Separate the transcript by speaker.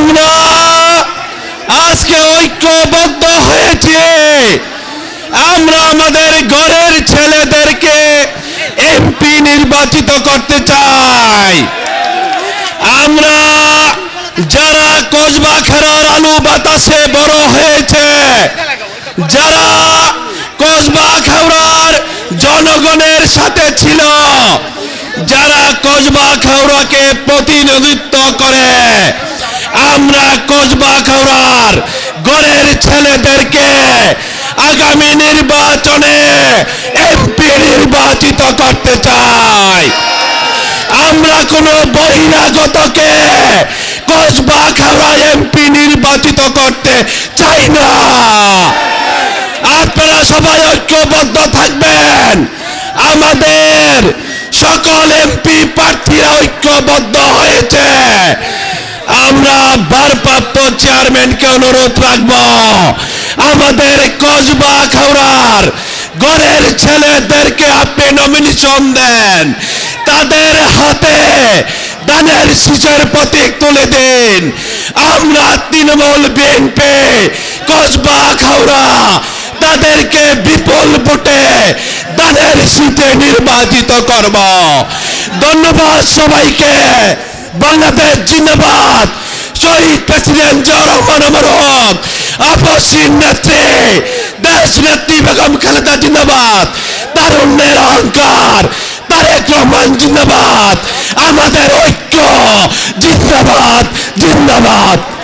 Speaker 1: আমরা আজকে ঐক্যবদ্ধ হয়েছে। আমরা আমাদের ঘরের ছেলেদেরকে এমপি নির্বাচিত করতে চাই। আমরা যারা কসবা খেরার আলু বাতাসে বড় হয়েছে, যারা কসবা খাওড়ার জনগণের সাথে ছিল, যারা কসবা খাওড়াকে প্রতিনিধিত্ব করে গড়ের ছেলেদেরকে আগামী নির্বাচনে এমপি নির্বাচিত করতে চাই। আমরা কোন বহিরাগতকে কসবা এমপি নির্বাচিত করতে চাই না। আপনারা সবাই ঐক্যবদ্ধ থাকবেন। আমাদের সকল এমপি প্রার্থীরা ঐক্যবদ্ধ হয়েছে। আমরা চেয়ারম্যানকে অনুরোধ রাখব? আমাদের কসবা খাওড়ার ঘরের ছেলেদেরকে আপনি নমিনেশন দেন। তাদের হাতে দানের শীষের প্রতীক তুলে দিন। আমরা তৃণমূল বিএনপি, কসবা খাওড়া তাদেরকে বিপুল ভোটে দানের শীতে নির্বাচিত করব। ধন্যবাদ সবাইকে। বাংলাদেশ জিন্দাবাদ। শহীদ প্রেসিডেন্ট জিয়া রহমান আমার আপসীর নেত্রী, দেশ নেত্রী বেগম খালেদা জিন্দাবাদ, তারুণ্যের অহংকার, তারেক রহমান জিন্দাবাদ, আমাদের ঐক্য জিন্দাবাদ জিন্দাবাদ।